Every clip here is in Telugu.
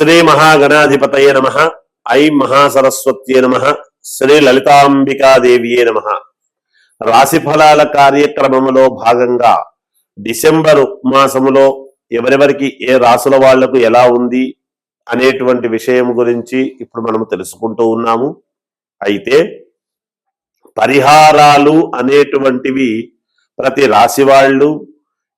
శ్రీ మహాగణాధిపతయ నమ. ఐం మహాసరస్వత్యే నమ. శ్రీ లలితాంబికాదేవియే నమ. రాశి ఫలాల భాగంగా డిసెంబరు మాసములో ఎవరెవరికి ఏ రాసుల వాళ్ళకు ఎలా ఉంది అనేటువంటి విషయం గురించి ఇప్పుడు మనం తెలుసుకుంటూ ఉన్నాము. అయితే పరిహారాలు అనేటువంటివి ప్రతి రాశి వాళ్ళు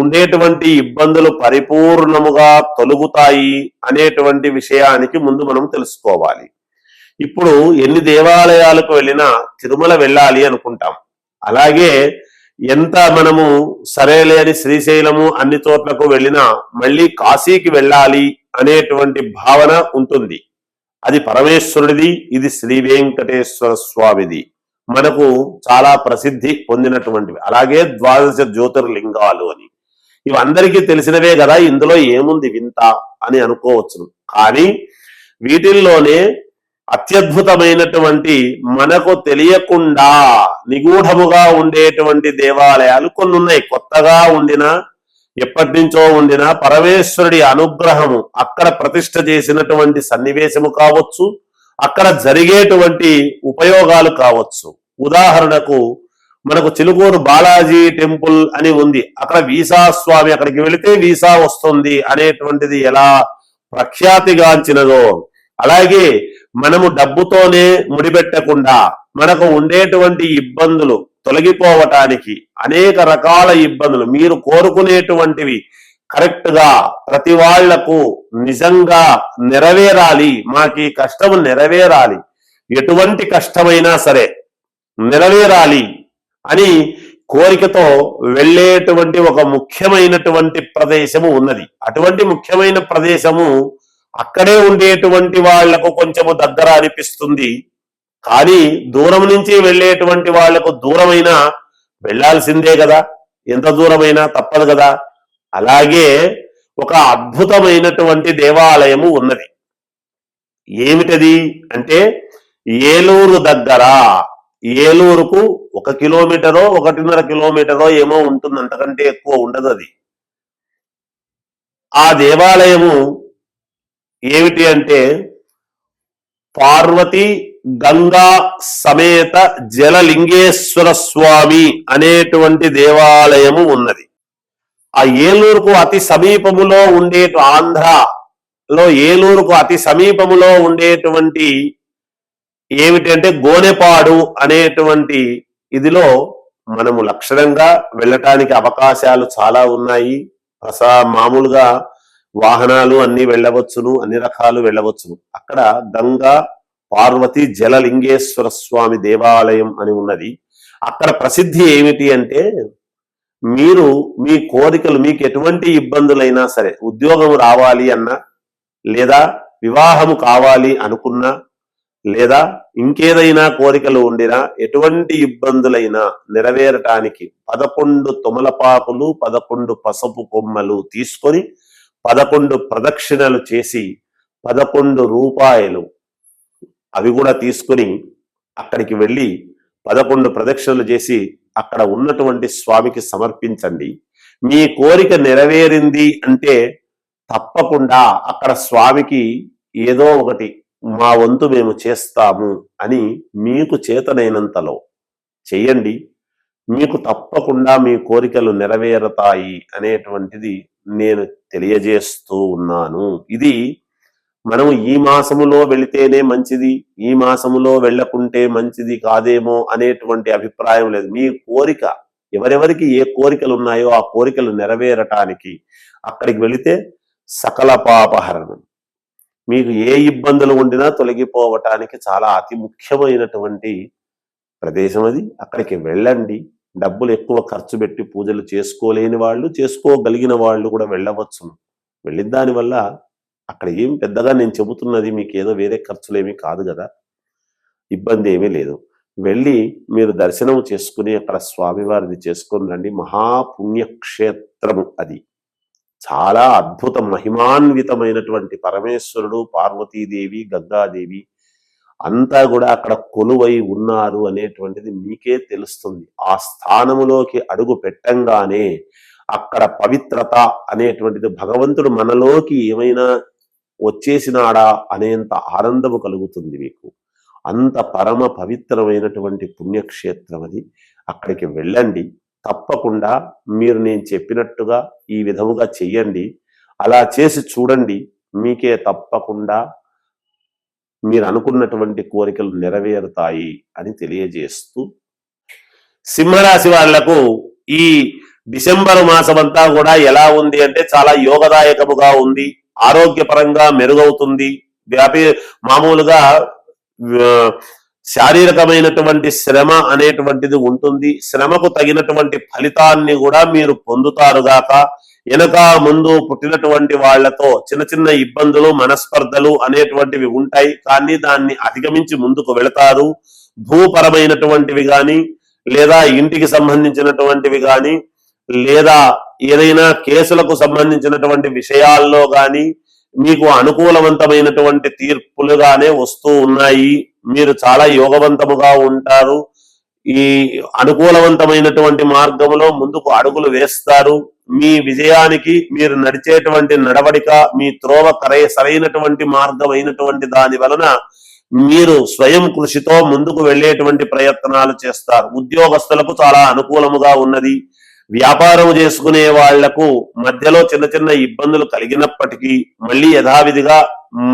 ఉండేటువంటి ఇబ్బందులు పరిపూర్ణముగా తొలుగుతాయి అనేటువంటి విషయానికి ముందు మనం తెలుసుకోవాలి. ఇప్పుడు ఎన్ని దేవాలయాలకు వెళ్ళినా తిరుమల వెళ్ళాలి అనుకుంటాం. అలాగే ఎంత మనము సరేలేని శ్రీశైలము అన్ని చోట్లకు వెళ్ళినా మళ్ళీ కాశీకి వెళ్ళాలి అనేటువంటి భావన ఉంటుంది. అది పరమేశ్వరుడిది ఇది శ్రీ వెంకటేశ్వర స్వామిది. మనకు చాలా ప్రసిద్ధి పొందినటువంటివి. అలాగే ద్వాదశ జ్యోతిర్లింగాలు అని. ఇవి అందరికీ తెలిసినవే కదా ఇందులో ఏముంది వింత అని అనుకోవచ్చును. కానీ వీటిల్లోనే అత్యద్భుతమైనటువంటి మనకు తెలియకుండా నిగూఢముగా ఉండేటువంటి దేవాలయాలు కొన్ని ఉన్నాయి కొత్తగా ఉండిన ఎప్పటి నుంచో ఉండిన పరమేశ్వరుడి అనుగ్రహము అక్కడ ప్రతిష్ట చేసినటువంటి సన్నివేశము కావచ్చు అక్కడ జరిగేటువంటి ఉపయోగాలు కావచ్చు. ఉదాహరణకు మనకు చిలుకూరు బాలాజీ టెంపుల్ అని ఉంది. అక్కడ వీసా స్వామి అక్కడికి వెళితే వీసా వస్తుంది అనేటువంటిది ఎలా ప్రఖ్యాతిగాంచినదో. అలాగే మనము డబ్బుతోనే ముడిపెట్టకుండా మనకు ఉండేటువంటి ఇబ్బందులు తొలగిపోవటానికి అనేక రకాల ఇబ్బందులు. మీరు కోరుకునేటువంటివి కరెక్ట్గా ప్రతి వాళ్ళకు నిజంగా నెరవేరాలి. మాకు కష్టం కష్టము నెరవేరాలి. ఎటువంటి కష్టమైనా సరే నెరవేరాలి. అని కోరికతో వెళ్ళేటువంటి ఒక ముఖ్యమైనటువంటి ప్రదేశము ఉన్నది. అటువంటి ముఖ్యమైన ప్రదేశము అక్కడే ఉండేటువంటి వాళ్ళకు కొంచెము దగ్గర అనిపిస్తుంది. కానీ దూరం నుంచి వెళ్ళేటువంటి వాళ్ళకు దూరమైనా వెళ్ళాల్సిందే కదా. ఎంత దూరమైనా తప్పదు కదా. అలాగే ఒక అద్భుతమైనటువంటి దేవాలయము ఉన్నది. ఏమిటది అంటే ఏలూరు దగ్గర ఏలూరుకు ఒక కిలోమీటరో ఒకటిన్నర కిలోమీటరో ఏమో ఉంటుంది అంతకంటే ఎక్కువ ఉండదు అది. ఆ దేవాలయము ఏమిటి అంటే పార్వతి గంగా సమేత జలలింగేశ్వర స్వామి అనేటువంటి దేవాలయము ఉన్నది. ఆ ఏలూరుకు అతి సమీపములో ఉండే ఆంధ్రలో ఏలూరుకు అతి సమీపములో ఉండేటువంటి ఏమిటంటే గోనెపాడు అనేటువంటి ఇదిలో మనము లక్షణంగా వెళ్ళటానికి అవకాశాలు చాలా ఉన్నాయి. ప్రసా మామూలుగా వాహనాలు అన్ని వెళ్ళవచ్చును అన్ని రకాలు వెళ్ళవచ్చును. అక్కడ గంగా పార్వతి జలలింగేశ్వర స్వామి దేవాలయం అని ఉన్నది. అక్కడ ప్రసిద్ధి ఏమిటి అంటే మీరు మీ కోరికలు మీకు ఎటువంటి ఇబ్బందులైనా సరే ఉద్యోగం రావాలి అన్నా లేదా వివాహము కావాలి అనుకున్నా లేదా ఇంకేదైనా కోరికలు ఉండినా ఎటువంటి ఇబ్బందులైనా నెరవేరటానికి పదకొండు తుమలపాకులు పదకొండు పసుపు కొమ్మలు తీసుకొని పదకొండు ప్రదక్షిణలు చేసి పదకొండు రూపాయలు అవి కూడా తీసుకుని అక్కడికి వెళ్ళి పదకొండు ప్రదక్షిణలు చేసి అక్కడ ఉన్నటువంటి స్వామికి సమర్పించండి. మీ కోరిక నెరవేరింది అంటే తప్పకుండా అక్కడ స్వామికి ఏదో ఒకటి మా వంతు మేము చేస్తాము అని మీకు చేతనైనంతలో చెయ్యండి. మీకు తప్పకుండా మీ కోరికలు నెరవేరతాయి అనేటువంటిది నేను తెలియజేస్తూ ఉన్నాను. ఇది మనం ఈ మాసములో వెళితేనే మంచిది ఈ మాసములో వెళ్ళకుంటే మంచిది కాదేమో అనేటువంటి అభిప్రాయం లేదు. మీ కోరిక ఎవరెవరికి ఏ కోరికలు ఉన్నాయో ఆ కోరికలు నెరవేరటానికి అక్కడికి వెళితే సకల పాపహరణం. మీకు ఏ ఇబ్బందులు ఉండినా తొలగిపోవటానికి చాలా అతి ముఖ్యమైనటువంటి ప్రదేశం అది. అక్కడికి వెళ్ళండి. డబ్బులు ఎక్కువ ఖర్చు పెట్టి పూజలు చేసుకోలేని వాళ్ళు చేసుకోగలిగిన వాళ్ళు కూడా వెళ్ళవచ్చును. వెళ్ళిన దానివల్ల అక్కడ ఏం పెద్దగా నేను చెబుతున్నది మీకు ఏదో వేరే ఖర్చులేమీ కాదు కదా. ఇబ్బంది ఏమీ లేదు. వెళ్ళి మీరు దర్శనం చేసుకుని అక్కడ స్వామివారిది చేసుకుని రండి. మహాపుణ్యక్షేత్రము అది. చాలా అద్భుత మహిమాన్వితమైనటువంటి పరమేశ్వరుడు పార్వతీదేవి గంగాదేవి అంతా కూడా అక్కడ కొలువై ఉన్నారు అనేటువంటిది మీకే తెలుస్తుంది. ఆ స్థానములోకి అడుగు పెట్టంగానే అక్కడ పవిత్రత అనేటువంటిది భగవంతుడు మనలోకి ఏమైనా వచ్చేసినాడా అనేంత ఆనందము కలుగుతుంది మీకు. అంత పరమ పవిత్రమైనటువంటి పుణ్యక్షేత్రం అది అక్కడికి వెళ్ళండి. తప్పకుండా మీరు నేను చెప్పినట్టుగా ఈ విధముగా చెయ్యండి. అలా చేసి చూడండి. మీకే తప్పకుండా మీరు అనుకున్నటువంటి కోరికలు నెరవేరుతాయి అని తెలియజేస్తూ సింహరాశి వాళ్ళకు ఈ డిసెంబర్ మాసం అంతా కూడా ఎలా ఉంది అంటే చాలా యోగదాయకముగా ఉంది. ఆరోగ్యపరంగా మెరుగవుతుంది. వ్యాపి మామూలుగా శారీరకమైనటువంటి శ్రమ అనేటువంటిది ఉంటుంది. శ్రమకు తగినటువంటి ఫలితాన్ని కూడా మీరు పొందుతారు గాక. వెనక ముందు పుట్టినటువంటి వాళ్ళతో చిన్న చిన్న ఇబ్బందులు మనస్పర్ధలు అనేటువంటివి ఉంటాయి. కానీ దాన్ని అధిగమించి ముందుకు వెళతారు. భూపరమైనటువంటివి కానీ లేదా ఇంటికి సంబంధించినటువంటివి కానీ లేదా ఏదైనా కేసులకు సంబంధించినటువంటి విషయాల్లో కానీ మీకు అనుకూలవంతమైనటువంటి తీర్పులుగానే వస్తూ ఉన్నాయి. మీరు చాలా యోగవంతముగా ఉంటారు. ఈ అనుకూలవంతమైనటువంటి మార్గంలో ముందుకు అడుగులు వేస్తారు. మీ విజయానికి మీరు నడిచేటువంటి నడవడిక మీ త్రోవ కరై సరైనటువంటి మార్గం అయినటువంటి దాని వలన మీరు స్వయం కృషితో ముందుకు వెళ్ళేటువంటి ప్రయత్నాలు చేస్తారు. ఉద్యోగస్తులకు చాలా అనుకూలముగా ఉన్నది. వ్యాపారం చేసుకునే వాళ్ళకు మధ్యలో చిన్న చిన్న ఇబ్బందులు కలిగినప్పటికీ మళ్ళీ యథావిధిగా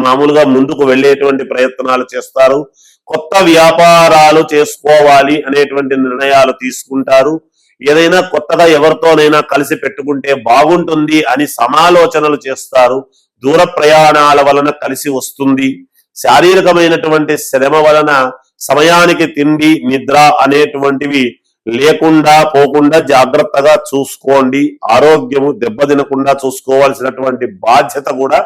మామూలుగా ముందుకు వెళ్ళేటువంటి ప్రయత్నాలు చేస్తారు. కొత్త వ్యాపారాలు చేసుకోవాలి అనేటువంటి నిర్ణయాలు తీసుకుంటారు. ఏదైనా కొత్తగా ఎవరితోనైనా కలిసి పెట్టుకుంటే బాగుంటుంది అని సమాలోచనలు చేస్తారు. దూర ప్రయాణాల వలన కలిసి వస్తుంది. శారీరకమైనటువంటి శ్రమ వలన సమయానికి తిండి నిద్ర అనేటువంటివి లేకుండా పోకుండా జాగ్రత్తగా చూసుకోండి. ఆరోగ్యము దెబ్బతినకుండా చూసుకోవాల్సినటువంటి బాధ్యత కూడా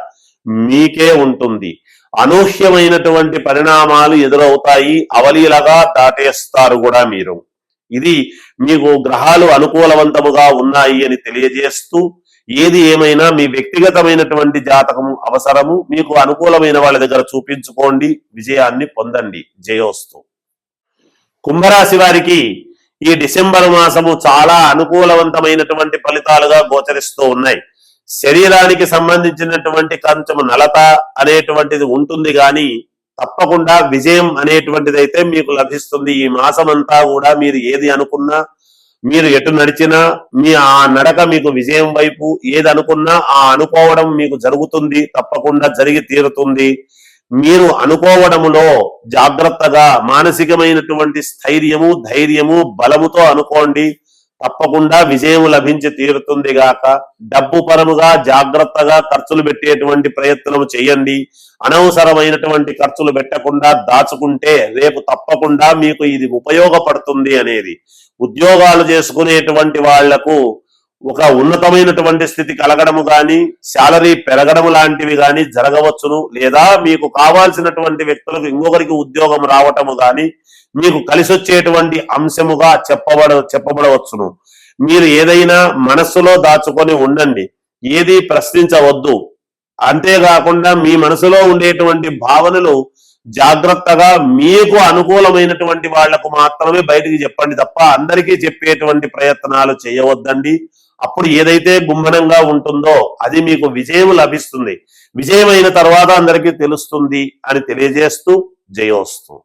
మీకే ఉంటుంది. అనూహ్యమైనటువంటి పరిణామాలు ఎదురవుతాయి. అవలీలగా దాటేస్తారు కూడా మీరు. ఇది మీకు గ్రహాలు అనుకూలవంతముగా ఉన్నాయి అని తెలియజేస్తూ ఏది ఏమైనా మీ వ్యక్తిగతమైనటువంటి జాతకము అవసరము మీకు అనుకూలమైన వాళ్ళ దగ్గర చూపించుకోండి విజయాన్ని పొందండి. జయోస్తు. కుంభరాశి వారికి ఈ డిసెంబర్ మాసము చాలా అనుకూలవంతమైనటువంటి ఫలితాలుగా గోచరిస్తూ ఉన్నాయి. శరీరానికి సంబంధించినటువంటి కొంచెం నలత అనేటువంటిది ఉంటుంది కానీ తప్పకుండా విజయం అనేటువంటిది అయితే మీకు లభిస్తుంది. ఈ మాసం అంతా కూడా మీరు ఏది అనుకున్నా మీరు ఎటు నడిచినా మీ ఆ నడక మీకు విజయం వైపు ఏది అనుకున్నా ఆ అనుకోవడం మీకు జరుగుతుంది తప్పకుండా జరిగి తీరుతుంది. మీరు అనుకోవడములో జాగ్రత్తగా మానసికమైనటువంటి స్థైర్యము ధైర్యము బలముతో అనుకోండి. తప్పకుండా విజయం లభించి తీరుతుంది గాక. డబ్బు పరముగా జాగ్రత్తగా ఖర్చులు పెట్టేటువంటి ప్రయత్నం చేయండి. అనవసరమైనటువంటి ఖర్చులు పెట్టకుండా దాచుకుంటే రేపు తప్పకుండా మీకు ఇది ఉపయోగపడుతుంది అనేది. ఉద్యోగాలు చేసుకునేటువంటి వాళ్ళకు ఒక ఉన్నతమైనటువంటి స్థితి కలగడము కానీ శాలరీ పెరగడము లాంటివి కానీ జరగవచ్చును. లేదా మీకు కావాల్సినటువంటి వ్యక్తులకు ఇంకొకరికి ఉద్యోగం రావటము కానీ మీకు కలిసి వచ్చేటువంటి అంశముగా చెప్పబడ చెప్పబడవచ్చును. మీరు ఏదైనా మనస్సులో దాచుకొని ఉండండి. ఏది ప్రశ్నించవద్దు. అంతేకాకుండా మీ మనసులో ఉండేటువంటి భావనలు జాగ్రత్తగా మీకు అనుకూలమైనటువంటి వాళ్ళకు మాత్రమే బయటికి చెప్పండి తప్ప అందరికీ చెప్పేటువంటి ప్రయత్నాలు చేయవద్దండి. అప్పుడు ఏదైతే గుమ్మనంగా ఉంటుందో అది మీకు విజయం లభిస్తుంది. విజయం అయిన తర్వాత అందరికీ తెలుస్తుంది అని తెలియజేస్తూ జయోస్తు.